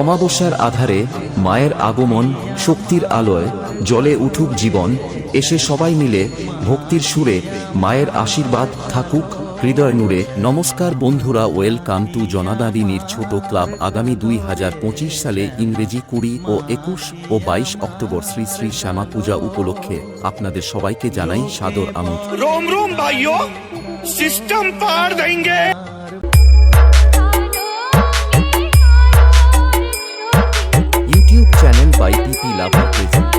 অমাবস্যার আধারে মায়ের আগমন, শক্তির আলোয় জলে উঠুক জীবন, এসে সবাই মিলে ভক্তির সুরে মায়ের আশীর্বাদ থাকুক হৃদয় নূরে। নমস্কার বন্ধুরা, ওয়েলকাম টু জনাদাদিনীর ছোট ক্লাব আগামী দুই হাজার পঁচিশ সালে ইংরেজি কুড়ি ও একুশ ও বাইশ অক্টোবর শ্রী শ্রী শ্যামা পূজা উপলক্ষে আপনাদের সবাইকে জানাই সাদর আমন্ত্রণ পার চ্যানেল বাই পিপি লাভার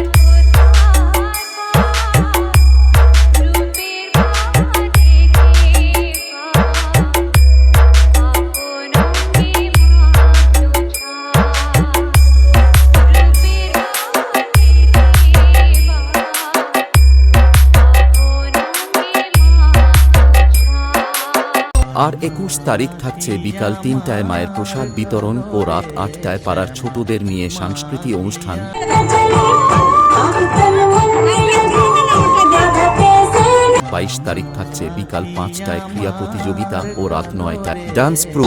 আর একুশ তারিখ থাকছে বিকাল তিনটায় মায়ের প্রসাদ বিতরণ ও রাত আটটায় পাড়ার ছোটদের নিয়ে সাংস্কৃতিক অনুষ্ঠান। বাইশ তারিখ থাকছে বিকাল পাঁচটায় ক্রিয়া প্রতিযোগিতা ও রাত নয়টায় ডান্স প্রো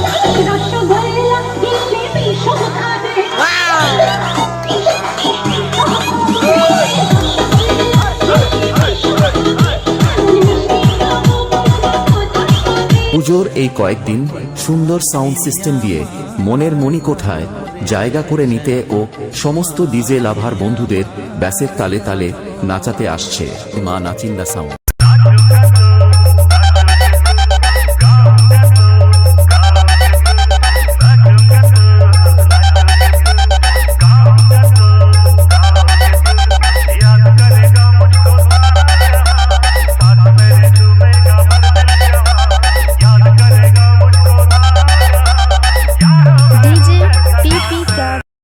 পুজোর এই কয়েকদিন সুন্দর সাউন্ড সিস্টেম দিয়ে মনের মণিকোঠায় জায়গা করে নিতে ও সমস্ত ডিজে লাভার বন্ধুদের ব্যাসের তালে তালে নাচাতে আসছে মা নাচিন্দা সাউন্ড।